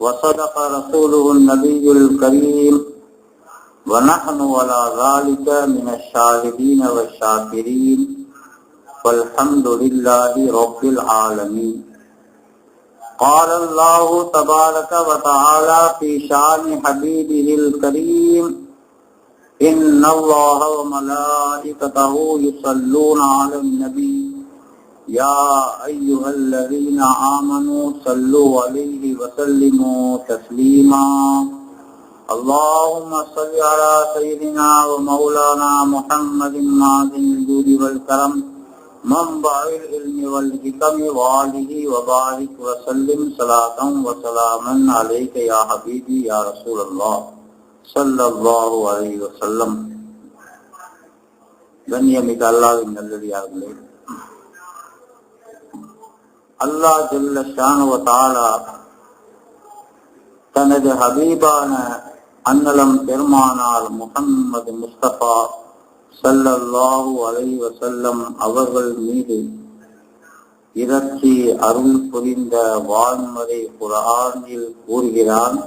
وصدق رسوله النبي الكريم. ونحن على ذلك من الشاهدين والشاكرين. والحمد لله رب العالمين. قال الله تبارك وتعالى في شان حبيبه الكريم. إن الله وملائكته يصلون على النبي يا أيها الذين آمنوا صلوا عليه وسلموا تسليما. اللهم صل على سيدنا ومولانا محمد ماذن الجود والكرم منبع العلم والحكم وآله وبارك وسلم صلاة وسلاما عليك يا حبيبي يا رسول الله صلى الله عليه وسلم. بني أمد الله من الذي أغلق அல்லாஹ் ஜல்ல ஷானுவ தாலா தனது ஹபீபான அன்னலம் பெருமானார் முகம்மது முஸ்தபா சல்லல்லாஹு அலை வசல்லம் அவர்கள் மீது இறக்கி அருள் புரிந்த வான்மறை குரானில் கூறுகிறான்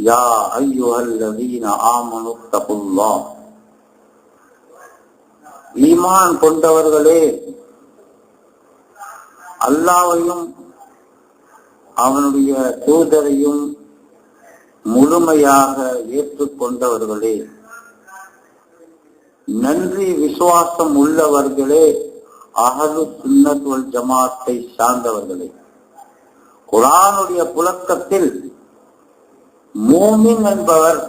யா ஐயுஹல்லதீன ஆமனு தகுல்லா ஈமான் கொண்டவர்களே அல்லாவையும் அவனுடைய தூதரையும் முழுமையாக ஏற்றுக்கொண்டவர்களே. நன்றி விசுவாசம் உள்ளவர்களே அகது சுன்னத்துவல் ஜமாத்தை சார்ந்தவர்களே. குரானுடைய புழக்கத்தில் மூமின் என்பவர்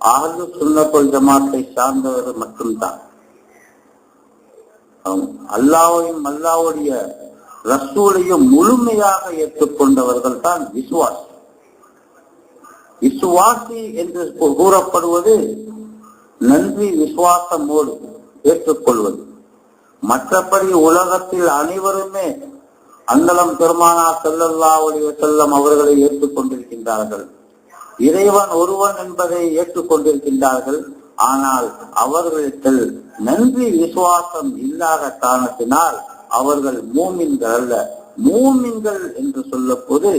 அகது சுன்னத்துவல் ஜமாத்தை சார்ந்தவர் மட்டும்தான். அல்லாவையும் அல்லாவுடைய ரசூலையும் முழுமையாக ஏற்றுக்கொண்டவர்கள் தான் விசுவாசி. விசுவாசி என்று கூறப்படுவது நன்றி விசுவாசமோடு ஏற்றுக்கொள்வது. மற்றபடி உலகத்தில் அனைவருமே அந்தளம் பெருமானா செல்லல்லா ஒளிய செல்லம் அவர்களை ஏற்றுக்கொண்டிருக்கின்றார்கள். இறைவன் ஒருவன் என்பதை ஏற்றுக்கொண்டிருக்கின்றார்கள். ஆனால் அவர்களிடத்தில் நன்றி விசுவாசம் இல்லாத காரணத்தினால் அவர்கள் மூமின்கள் அல்ல. மூமின்கள் என்று சொல்ல போது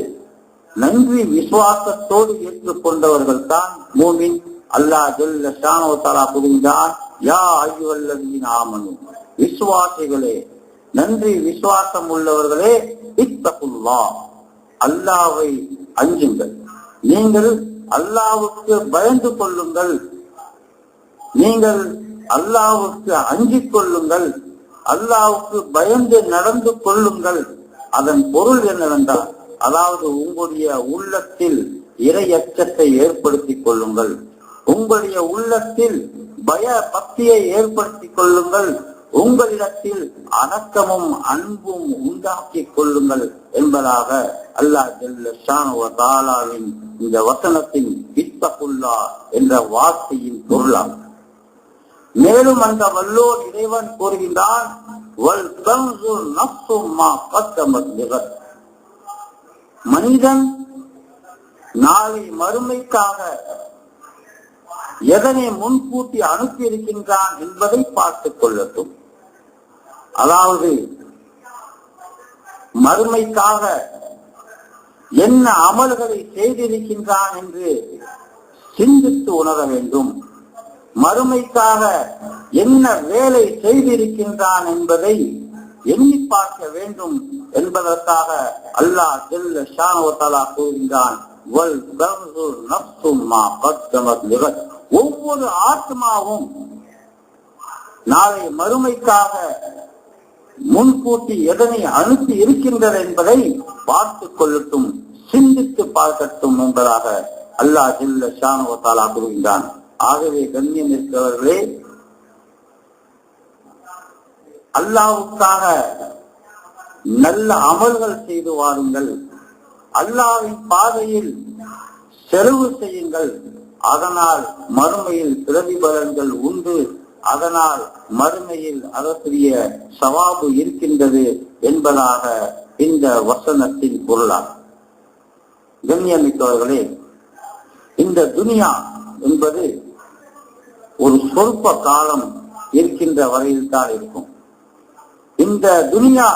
நன்றி விசுவாசத்தோடு ஏற்றுக்கொண்டவர்கள் தான் மூமின். அல்லாஹ் ஜல்ல ஷானோத்தாலா புரிந்தான். யா ஐயுவல்லதீன் ஆமனு. விசுவாசிகளே நன்றி விசுவாசம் உள்ளவர்களே இத்தகுல்லா அல்லாவை அஞ்சுங்கள். நீங்கள் அல்லாவுக்கு பயந்து கொள்ளுங்கள். நீங்கள் அல்லாவுக்கு அஞ்சிக் கொள்ளுங்கள். அல்லாவுக்கு பயந்து நடந்து கொள்ளுங்கள். அதன் பொருள் என்னவென்றால் அதாவது உங்களுடைய உள்ளத்தில் இறை அச்சத்தை ஏற்படுத்திக் கொள்ளுங்கள். உங்களுடைய உள்ளத்தில் பய பக்தியை ஏற்படுத்திக் கொள்ளுங்கள். உங்களிடத்தில் அடக்கமும் அன்பும் உண்டாக்கிக் கொள்ளுங்கள் என்பதாக அல்லாஹ் தாலாவின் இந்த வசனத்தின் இத்தகுல்லா என்ற வார்த்தையின் பொருளாகும். மேலும் அந்த வல்லோர் இறைவன் கூறுகின்றான் மனிதன் நாளை மறுமைக்காக எதனை முன்கூட்டி அனுப்பி இருக்கின்றான் என்பதை பார்த்துக் கொள்ளட்டும். அதாவது மறுமைக்காக என்ன அமல்களை செய்திருக்கின்றான் என்று சிந்தித்து உணர வேண்டும். மறுமைக்காக என்ன வேலை செய்திருக்கின்றான் என்பதை எண்ணி பார்க்க வேண்டும் என்பதற்காக அல்லாஹ் செல்ல ஷானோத்தலா கூறுகின்றான் ஒவ்வொரு ஆத்மாவும் நாளை மறுமைக்காக முன்கூட்டி எதனை அனுப்பி இருக்கின்றது என்பதை பார்த்துக் கொள்ளட்டும் சிந்தித்து பார்க்கட்டும் என்பதாக அல்லாஹ் ஜில்ல ஷானுவத்தாலா கூறுகின்றான். ஆகவே கண்ணியம் இருக்கிறவர்களே அல்லாவுக்காக நல்ல அமல்கள் செய்து வாருங்கள். அல்லாவின் பாதையில் செலவு செய்யுங்கள். அதனால் மறுமையில் பிரதிபலன்கள் உண்டு. அதனால் மறுமையில் அதற்குரிய சவாபு இருக்கின்றது என்பதாக இந்த வசனத்தின் பொருளாகும். கண்ணியமிக்கவர்களே இந்த துனியா என்பது ஒரு சொற்ப காலம் இருக்கின்ற வரையில் தான் இருக்கும். இந்த துனியா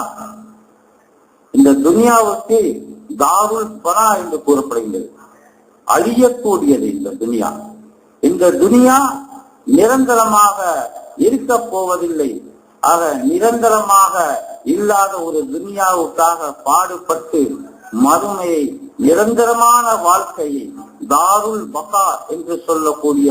இந்த துனியாவுக்கு தாருல் பனா என்று கூறப்படுகின்றது அழியக்கூடியது இந்த துனியா. இந்த துனியா நிரந்தரமாக இருக்க போவதில்லை. ஆக நிரந்தரமாக இல்லாத ஒரு துனியாவுக்காக பாடுபட்டு மறுமையை நிரந்தரமான வாழ்க்கையை தாருல் பகா என்று சொல்லக்கூடிய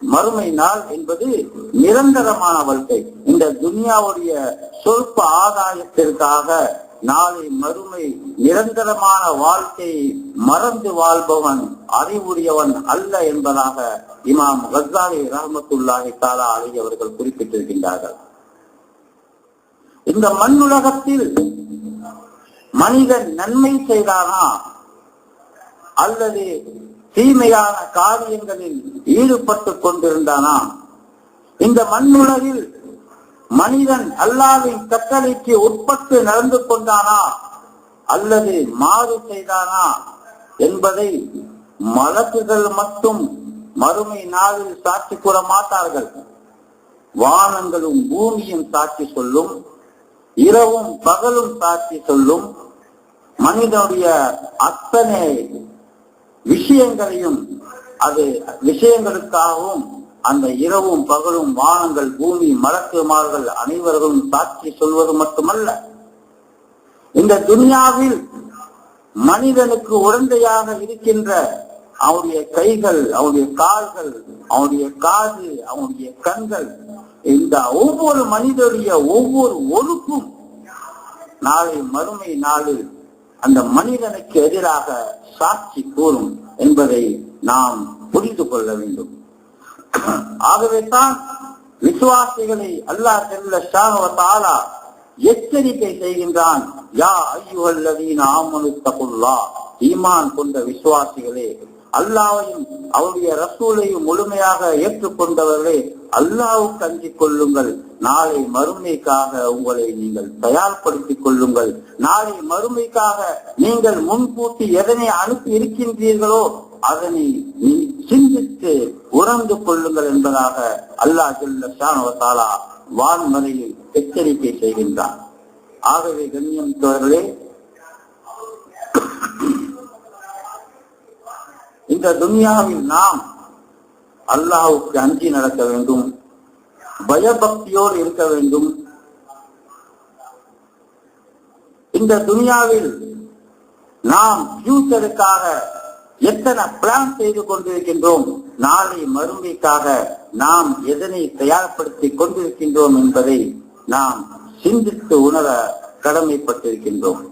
மறுமை நாள் என்பது நிரந்தரமான வாழ்க்கை. இந்த துனியாவுடைய சொற்ப ஆதாயத்திற்காக நாளை மறுமை நிரந்தரமான வாழ்க்கையை மறந்து வாழ்பவன் அறிவுடையவன் அல்ல என்பதாக இமாம் கசாலி ரஹமத்துல்லாஹி தாலா அலி அவர்கள் குறிப்பிட்டிருக்கின்றார்கள். இந்த மண்ணுலகத்தில் மனிதன் நன்மை செய்தானா? அல்லது தீமையான காரியங்களில் ஈடுபட்டுக் கொண்டிருந்தானா? இந்த மண்ணுலகில் மனிதன் அல்லாவின் கட்டளைக்கு உட்பட்டு நடந்து கொண்டானா? அல்லது மாறு செய்தானா? என்பதை மலக்குகள் மட்டும் மறுமை நாளில் சாட்சி கூற மாட்டார்கள். வானங்களும் பூமியும் சாட்சி சொல்லும் இரவும் பகலும் சாட்சி சொல்லும் மனிதனுடைய அத்தனை விஷயங்களையும் அது விஷயங்களுக்காகவும் அந்த இரவும் பகலும் வானங்கள் பூமி மலக்குமார்கள் அனைவர்களும் சாட்சி சொல்வது மட்டுமல்ல. இந்த துனியாவில் மனிதனுக்கு உடந்தையாக இருக்கின்ற அவனுடைய கைகள் அவனுடைய கால்கள் அவனுடைய காது அவனுடைய கண்கள் இந்த ஒவ்வொரு மனிதனுடைய ஒவ்வொரு ஒழுக்கும் நாளை மறுமை நாளில் அந்த மனிதனுக்கு எதிராக சாட்சி கூறும் என்பதை நாம் புரிந்து கொள்ள வேண்டும். ஆகவே தான் விசுவாசிகளை அல்லாஹ் செல்ல ஷானவத்தாலா எச்சரிக்கை செய்கின்றான். யா ஐயுவல்லதீன ஆமனு தகுல்லா. ஈமான் கொண்ட விசுவாசிகளே அல்லாவையும் அவருடைய ரசூலையும் முழுமையாக ஏற்றுக்கொண்டவர்களே அல்லாவுக்கு அஞ்சிக் கொள்ளுங்கள். நாளை மறுமைக்காக உங்களை நீங்கள் தயார்படுத்திக் கொள்ளுங்கள். நாளை மறுமைக்காக நீங்கள் முன்கூட்டி எதனை அனுப்பி இருக்கின்றீர்களோ அதனை நீ சிந்தித்து உணர்ந்து கொள்ளுங்கள் என்பதாக அல்லாஹ் ஜல்ல வான்மறையில் எச்சரிக்கை செய்கின்றான். ஆகவே கண்ணியம் தோழர்களே இந்த துன்யாவில் நாம் அல்லாஹுக்கு அஞ்சி நடக்க வேண்டும். பயபக்தியோடு இருக்க வேண்டும். இந்த துனியாவில் நாம் ஃபியூச்சருக்காக எத்தனை பிளான் செய்து கொண்டிருக்கின்றோம்? நாளை மறுமைக்காக நாம் எதனை தயார்படுத்தி கொண்டிருக்கின்றோம் என்பதை நாம் சிந்தித்து உணர கடமைப்பட்டிருக்கின்றோம்.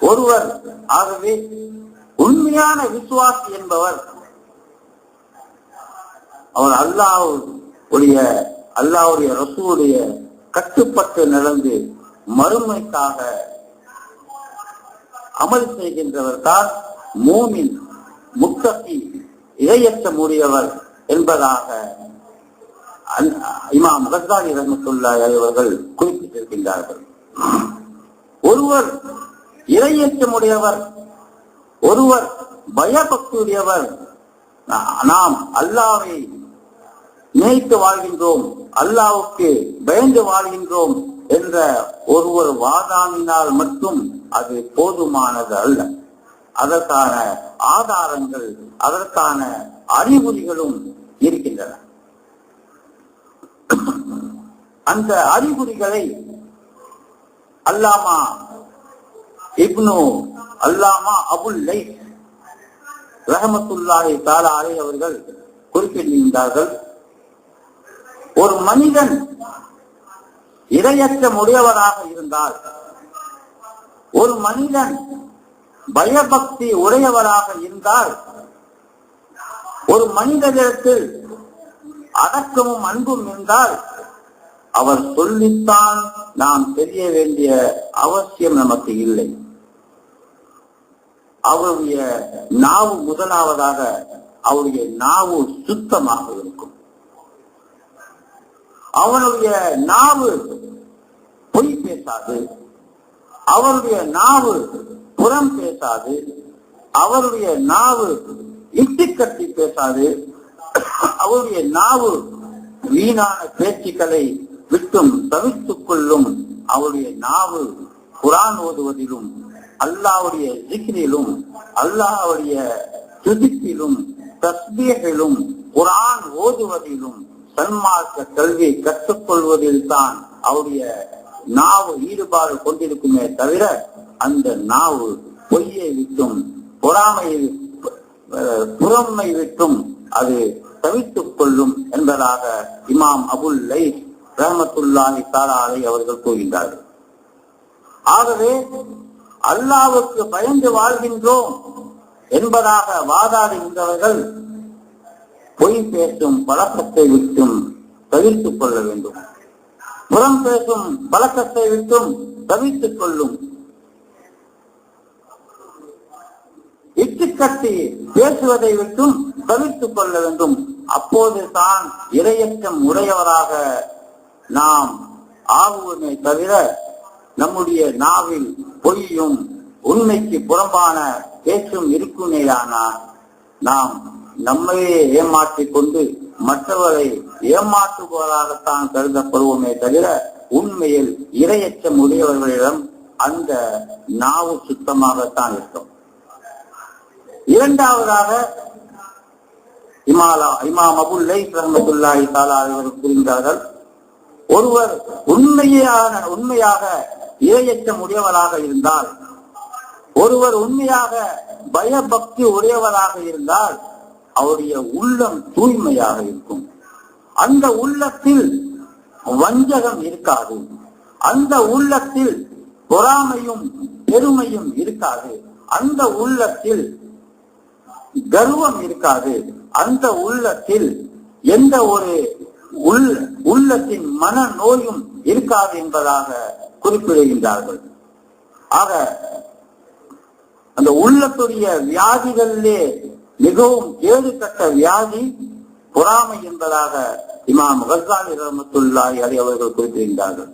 ஒருவர் ஆகவே உண்மையான விசுவாசி என்பவர். அவர் அல்லாஹ் அல்லாவுடைய ரசூடைய கட்டுப்பட்டு நடந்து மறுமைக்காக அமல் செய்கின்றவர் தான் மூமின் முக்தி இதையற்ற முடியவர் என்பதாக இமாம் கசாலி ரஹமத்துல்லாஹி அவர்கள் குறிப்பிட்டிருக்கின்றார்கள். ஒருவர் இரையற்றமுடையவர் ஒருவர் பயபக்தியுடையவர். நாம் அல்லாவை நினைத்து வாழ்கின்றோம் அல்லாவுக்கு பயந்து வாழ்கின்றோம் என்ற ஒருவர் வாதாமினால் மட்டும் அது போதுமானது அல்ல. அதற்கான ஆதாரங்கள் அதற்கான அறிகுறிகளும் இருக்கின்றன. அந்த அறிகுறிகளை அல்லாமா இப்னு அல்லாமா அபுல் லை ரஹமத்துல்லாஹி தாலாரை அவர்கள் குறிப்பிட்டிருந்தார்கள். ஒரு மனிதன் இரையற்றம் உடையவராக இருந்தால் ஒரு மனிதன் பயபக்தி உடையவராக இருந்தால் ஒரு மனிதனிடத்தில் அடக்கமும் அன்பும் இருந்தால் அவர் சொல்லித்தான் நாம் தெரிய வேண்டிய அவசியம் நமக்கு இல்லை. அவருடைய நாவு முதலாவதாக அவருடைய நாவு சுத்தமாக இருக்கும். அவனுடைய நாவு பொய் பேசாது. அவருடைய நாவு புறம் பேசாது. அவருடைய நாவு இட்டுக்கட்டி பேசாது. அவருடைய நாவு வீணான பேச்சுக்களை விட்டும் தவித்துக் கொள்ளும் அவருடைய நாவு குரான் ஓதுவதிலும் அல்லாவுடைய ஜிக்ரிலும் அல்லாவுடைய துதிப்பிலும் தஸ்பீகிலும் குரான் ஓதுவதிலும் சன்மார்க்க கல்வி கற்றுக்கொள்வதில் தான் அவருடைய நாவு ஈடுபாடு கொண்டிருக்குமே தவிர அந்த நாவு பொய்யை விட்டும் பொறாமையை புறமை விட்டும் அது தவித்துக் கொள்ளும் என்பதாக இமாம் அபுல் லை ரஹமத்துல்லாஹி தாராலை அவர்கள் கூறுகின்றார்கள். ஆகவே அல்லாவுக்கு பயந்து வாழ்கின்றோம் என்பதாக வாதாடுகின்றவர்கள் பொய் பேசும் பழக்கத்தை விட்டும் தவிர்த்துக் கொள்ள வேண்டும். புறம் பேசும் பழக்கத்தை விட்டும் தவித்துக் கொள்ளும். இட்டுக்கட்டி பேசுவதை விட்டும் தவிர்த்துக் கொள்ள வேண்டும். அப்போது தான் இரையற்றம் உடையவராக நாம் ஆகுவமே தவிர நம்முடைய நாவில் பொய்யும் உண்மைக்கு புறம்பான பேச்சும் இருக்குமேயானால் நாம் நம்மையே ஏமாற்றிக் கொண்டு மற்றவரை ஏமாற்றுபவராகத்தான் கருதப்படுவோமே தவிர உண்மையில் இரையச்சம் உடையவர்களிடம் அந்த நாவு சுத்தமாகத்தான் இருக்கும். இரண்டாவதாக இமாலா இமாம் அபுல் லைஸ் ரஹமத்துல்லாஹி தாலா அவர்கள் புரிந்தார்கள் ஒருவர் உண்மையான உண்மையாக இரையச்சம் உடையவராக இருந்தால் ஒருவர் உண்மையாக பயபக்தி உடையவராக இருந்தால் அவருடைய உள்ளம் தூய்மையாக இருக்கும். அந்த உள்ளத்தில் வஞ்சகம் இருக்காது. அந்த உள்ளத்தில் பொறாமையும் பெருமையும் இருக்காது. அந்த உள்ளத்தில் கர்வம் இருக்காது. அந்த உள்ளத்தில் எந்த ஒரு உள் உள்ளத்தின் மன நோயும் இருக்காது என்பதாக குறிப்பிடுகின்றார்கள். ஆக அந்த உள்ளத்துடைய வியாதிகளிலே மிகவும் கேடு கட்ட வியாதி பொறாமை என்பதாக இமாம் ஹசாலி ரஹமத்துல்லாஹி அலி அவர்கள் குறிப்பிடுகின்றார்கள்.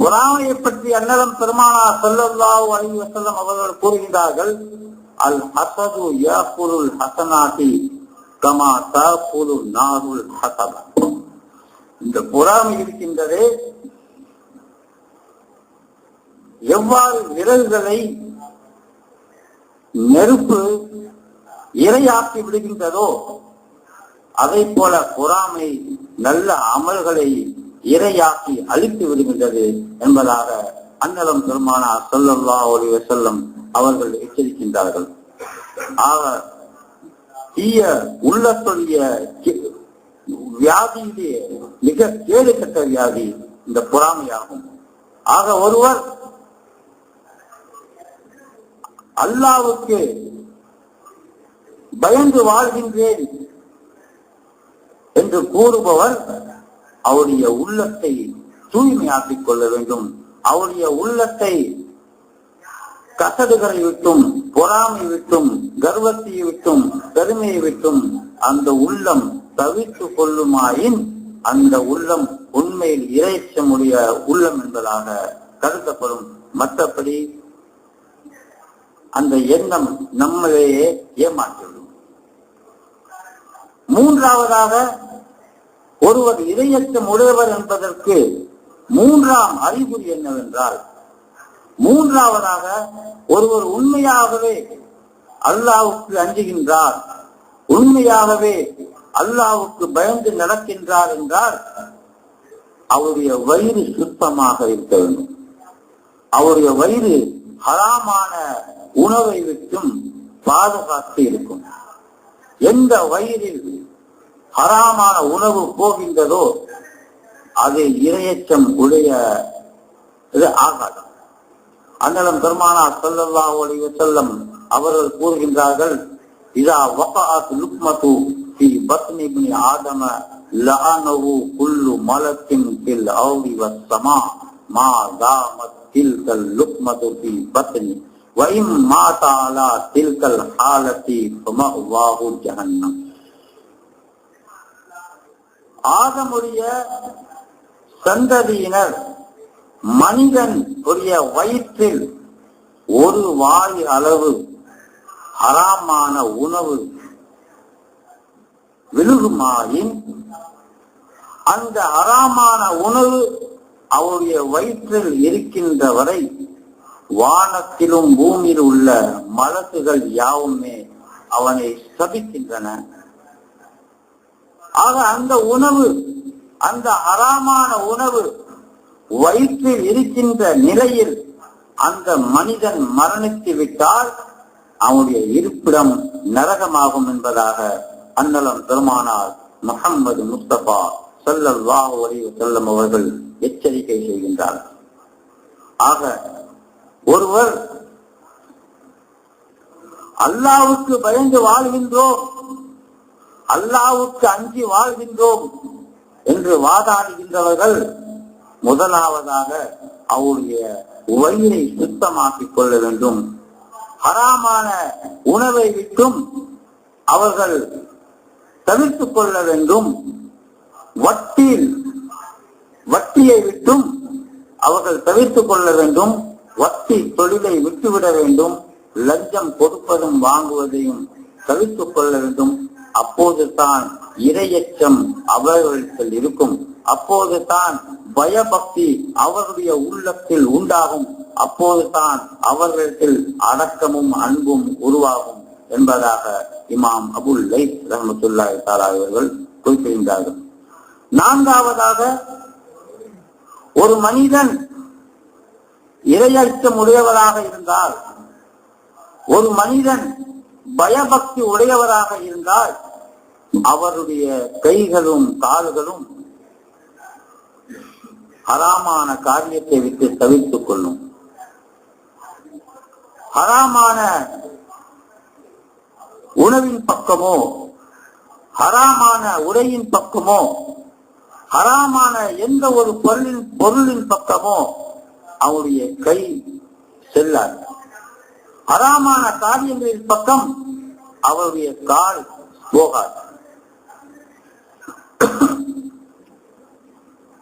பொறாமையை பற்றி அன்னதம் பெருமானார் ஸல்லல்லாஹு அலி வசல்லம் அவர்கள் கூறுகின்றார்கள் அல் ஹசது யாக்குலுல் ஹசனாதி கமா தாக்குலு நாருல் ஹசதா இந்த பொறாமை இருக்கின்றதே எவ்வாறு விரல்களை நெருப்பு இரையாக்கி விடுகின்றதோ அதை போல பொறாமை நல்ல அமல்களை இரையாக்கி அழித்து விடுகின்றது என்பதாக அன்னலம் பெருமானா சொல்லல்லா ஒளிவ செல்லம் அவர்கள் எச்சரிக்கின்றார்கள். ஆக தீய உள்ளத்துடைய வியாதியிலே மிக கேடு கட்ட வியாதி இந்த பொறாமையாகும். ஆக ஒருவர் அல்லாவுக்கு பயந்து வாழ்கின்றேன் என்று கூறுபவர் அவருடைய உள்ளத்தை தூய்மையாக்கிக் கொள்ள வேண்டும். அவருடைய உள்ளத்தை கசடுகளை விட்டும் பொறாமை விட்டும் கர்வத்தை விட்டும் பெருமையை விட்டும் அந்த உள்ளம் தவித்து கொள்ளுமாயின் அந்த உள்ளம் உண்மையில் இறைச்சமுடைய உள்ளம் என்பதாக கருதப்படும். மற்றபடி அந்த எண்ணம் நம்மளையே ஏமாற்றிவிடும் மூன்றாவதாக ஒருவர் இதயத்தம் உடையவர் என்பதற்கு மூன்றாம் அறிகுறி என்னவென்றால் மூன்றாவதாக ஒருவர் உண்மையாகவே அல்லாவுக்கு அஞ்சுகின்றார் உண்மையாகவே அல்லாவுக்கு பயந்து நடக்கின்றார் என்றால் அவருடைய வயிறு சுத்தமாக இருக்க வேண்டும். அவருடைய வயிறு ஹராமான உணவை விட்டும் பாதுகாத்து இருக்கும் எந்த வயிறில் அறாமான உணவு போகின்றதோ அது இரையச்சம் உடைய ஆகாது. அண்ணலம் பெருமானா சொல்லல்லா ஒளிய செல்லம் அவர்கள் கூறுகின்றார்கள் இதா வப்பாத் லுக்மது ஃபி பத்னி ஆதம லஅனஹு குல்லு மலத்தின் கில் அவுடி வஸ்ஸமா மா தாமத் தில்கல் லுக்மது ஃபி பத்னி. வயம் மாதாலா தில்கல் ஹாலத்தி சுமஹ்வாஹு ஜஹன்னம் ஆதமுடைய சந்ததியினர் மனிதன் உடைய வயிற்றில் ஒரு வாய் அளவு ஹராமான உணவு விழுகுமாயின் அந்த ஹராமான உணவு அவருடைய வயிற்றில் இருக்கின்ற வரை வானத்திலும் பூமியில் உள்ள மலக்குகள் யாவுமே அவனை சபிக்கின்றன. ஆக அந்த உணவு அந்த அறாமான உணவு வயிற்றில் இருக்கின்ற நிலையில் அந்த மனிதன் மரணித்து விட்டால் அவனுடைய இருப்பிடம் நரகமாகும் என்பதாக அன்னலம் பெருமானார் முகம்மது முஸ்தபா சல்லல்லாஹு அலைஹி செல்லம் அவர்கள் எச்சரிக்கை செய்கின்றார். ஆக ஒருவர் அல்லாவுக்கு பயந்து வாழ்கின்றோம் அல்லாவுக்கு அஞ்சி வாழ்கின்றோம் என்று வாதாடுகின்றவர்கள் முதலாவதாக அவருடைய வயிறை சுத்தமாக்கிக் கொள்ள வேண்டும். ஹராமான உணவை விட்டும் அவர்கள் தவிர்த்துக் கொள்ள வேண்டும். வட்டியில் வட்டியை விட்டும் அவர்கள் தவிர்த்துக் கொள்ள வேண்டும். வட்டி தொழிலை விட்டுவிட வேண்டும் லஞ்சம் கொடுப்பதும் வாங்குவதையும் தவிர்த்துக் கொள்ள வேண்டும். அப்போது தான் இரையச்சம் அவர்களிடத்தில் இருக்கும். அப்போது தான் பயபக்தி அவருடைய உள்ளத்தில் உண்டாகும். அப்போது தான் அவர்களிடத்தில் அடக்கமும் அன்பும் உருவாகும் என்பதாக இமாம் அபுல் லைத் ரஹமத்துல்லாஹி தாலா அவர்கள் குறிப்பிடுகின்றார்கள். நான்காவதாக ஒரு மனிதன் இரையச்சம் உடையவராக இருந்தால் ஒரு மனிதன் பயபக்தி உடையவராக இருந்தால் அவருடைய கைகளும் கால்களும் ஹராமான காரியத்தை விட்டு தவிர்த்துக் கொள்ளும். ஹராமான உணவின் பக்கமோ ஹராமான உடையின் பக்கமோ ஹராமான எந்த ஒரு பொருளின் பொருளின் பக்கமோ அவருடைய கை செல்லாது. அறாமான காரியங்களின் பக்கம் அவருடைய கால் போகாது.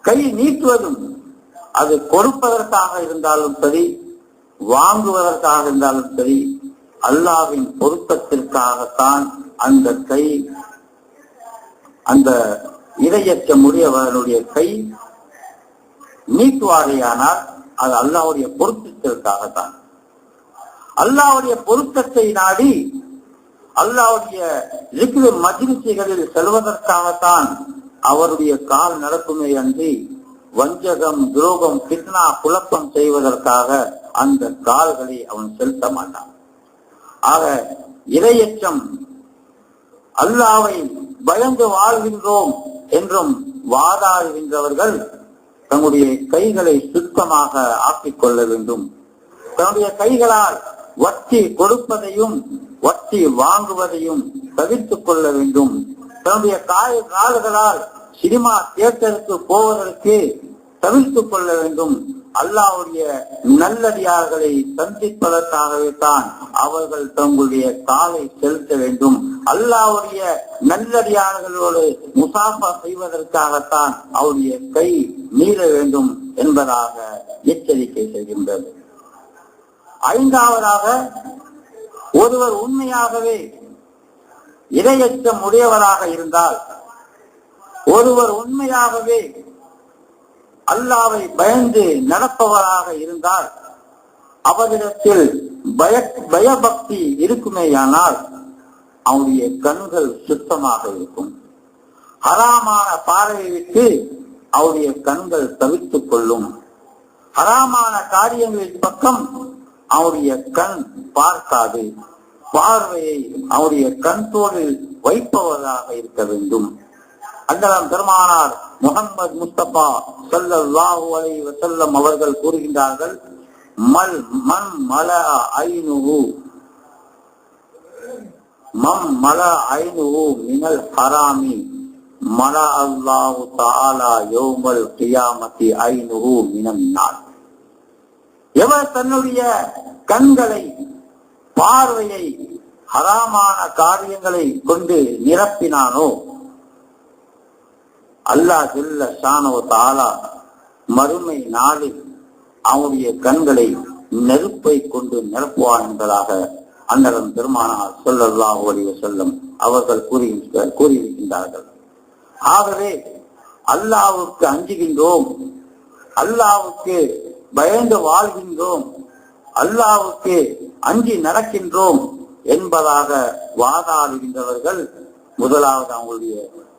கை நீட்டுவதும் அது கொடுப்பதற்காக இருந்தாலும் சரி வாங்குவதற்காக இருந்தாலும் சரி அல்லாவின் பொருத்தத்திற்காகத்தான் அந்த கை அந்த இரையற்ற முடியவர்களுடைய கை நீட்டுவாரையானால் அது அல்லாவுடைய பொருத்தத்திற்காகத்தான். அல்லாவுடைய பொருத்தத்தை நாடி அல்லாவுடைய லிக்ரு மஜிலிசைகளில் செல்வதற்காகத்தான் அவருடைய கால் நடக்குமே அன்றி வஞ்சகம் துரோகம் கிட்னா குழப்பம் செய்வதற்காக அந்த கால்களை அவன் செலுத்த மாட்டான். ஆக இரையற்றம் அல்லாவை பயந்து வாழ்கின்றோம் என்றும் வாதாடுகின்றவர்கள் தன்னுடைய கைகளை சுத்தமாக ஆக்கிக் கொள்ள வேண்டும். தன்னுடைய கைகளால் வட்டி கொடுப்பதையும் வட்டி வாங்குவதையும் தவிர்த்துக் கொள்ள வேண்டும். தன்னுடைய காய் கால்களால் சினிமா தியேட்டருக்கு போவதற்கு தவிர்த்துக் கொள்ள வேண்டும். அல்லாவுடைய நல்லடியார்களை சந்திப்பதற்காகவே தான் அவர்கள் தங்களுடைய காலை செலுத்த வேண்டும். அல்லாவுடைய நல்லடியார்களோடு முசாஃபா செய்வதற்காகத்தான் அவருடைய கை மீற வேண்டும் என்பதாக எச்சரிக்கை செய்கின்றது. ஐந்தாவதாக ஒருவர் உண்மையாகவே இரையச்சம் உடையவராக இருந்தால் ஒருவர் உண்மையாகவே அல்லாவை பயந்து நடப்பவராக இருந்தால் அவரிடத்தில் பய பயபக்தி இருக்குமேயானால் அவருடைய கண்கள் சுத்தமாக இருக்கும். ஹராமான பார்வையை விட்டு அவருடைய கண்கள் தவித்துக் கொள்ளும். ஹராமான காரியங்களின் பக்கம் அவருடைய கண் பார்க்காது. பார்வையை அவருடைய கண்தோடு வைப்பவராக இருக்க வேண்டும். அந்தரம் பெருமானார் முகமது முஸ்தபா சல்லல்லாஹு அலைஹி வசல்லம் அவர்கள் கூறுகின்றார்கள் மல் மண் மல ஐனுஹு. மம் மல ஐனுஹு மினல் ஹராமி. மல அல்லாஹு தாலா யோமல் கியாமத்தி ஐனுஹு மினம் நாள் எவர் தன்னுடைய கண்களை பார்வையை ஹராமான காரியங்களை கொண்டு நிரப்பினானோ அல்லாஹ் ஜல்ல தாலா மறுமை நாளில் அவனுடைய கண்களை நெருப்பை கொண்டு நிரப்புவான் என்பதாக அன்னரம் பெருமானார் சொல்லல்லாஹ் அலைஹி வஸல்லம் அவர்கள் கூறி கூறியிருக்கின்றார்கள். ஆகவே அல்லாவுக்கு அஞ்சுகின்றோம். அல்லாவுக்கு பயந்து வாழ்கின்றோம். அல்லாவுக்கு அஞ்சி நடக்கின்றோம் என்பதாக வாதாடுகின்றவர்கள் முதலாவது அவங்களுடைய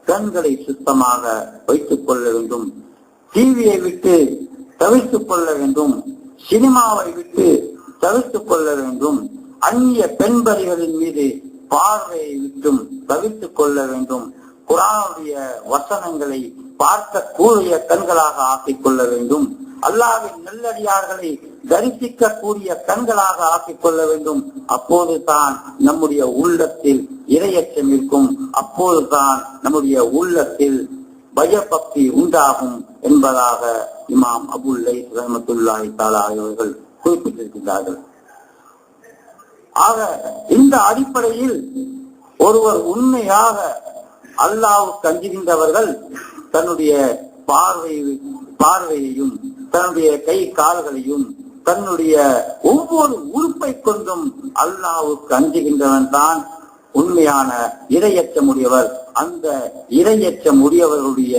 கண்களை சுத்தமாக வைத்துக் கொள்ள வேண்டும். டிவியை விட்டு தவிர்த்துக் கொள்ள வேண்டும். சினிமாவை விட்டு தவிர்த்துக் கொள்ள வேண்டும். அந்நிய பெண்பறிகளின் மீது பார்வையை விட்டும் தவிர்த்துக் கொள்ள வேண்டும். குரானுடைய வசனங்களை பார்க்கக்கூடிய கண்களாக ஆக்கிக் கொள்ள வேண்டும். அல்லாவின் நெல்லடியார்களை தரிசிக்கக்கூடிய கண்களாக ஆக்கிக் கொள்ள வேண்டும். அப்போது தான் நம்முடைய உள்ளத்தில் இரையச்சம் இருக்கும். அப்போது தான் நம்முடைய உள்ளத்தில் பயபக்தி உண்டாகும் என்பதாக இமாம் அபுல்லை ரஹமத்துல்லாஹி தாலா அவர்கள் குறிப்பிட்டிருக்கின்றார்கள். ஆக இந்த அடிப்படையில் ஒருவர் உண்மையாக அல்லாவுக்கு அஞ்சுகின்றவர்கள் தன்னுடைய பார்வை பார்வையையும் தன்னுடைய கை கால்களையும் தன்னுடைய ஒவ்வொரு உறுப்பை கொண்டும் அல்லாவுக்கு அஞ்சுகின்றவன் தான் உண்மையான இரையச்சமுடையவர் அந்த இரையச்சமுடையவர்களுடைய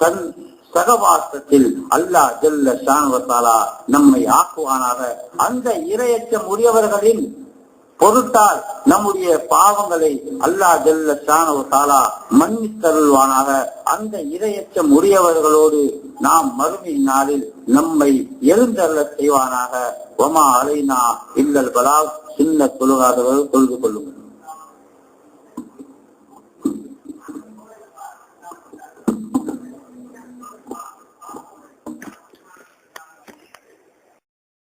சன் சகவாசத்தில் அல்லாஹ் ஜெல்ல ஷானுவத்தாலா நம்மை ஆக்குவானாக. அந்த இரையச்சம் உடையவர்களின் பொருட்டால் நம்முடைய பாவங்களை அல்லாஹ் ஜெல்ல ஷானவ மன்னித்தருள்வானாக. அந்த இரையச்சம் முடியவர்களோடு நாம் மறுமை நாளில் நம்மை எழுந்தருள செய்வானாக. ஒமா அலைனா இல்லல் பலா சின்ன தொழுகாதவர்கள் தொழுது கொள்ளுங்கள்.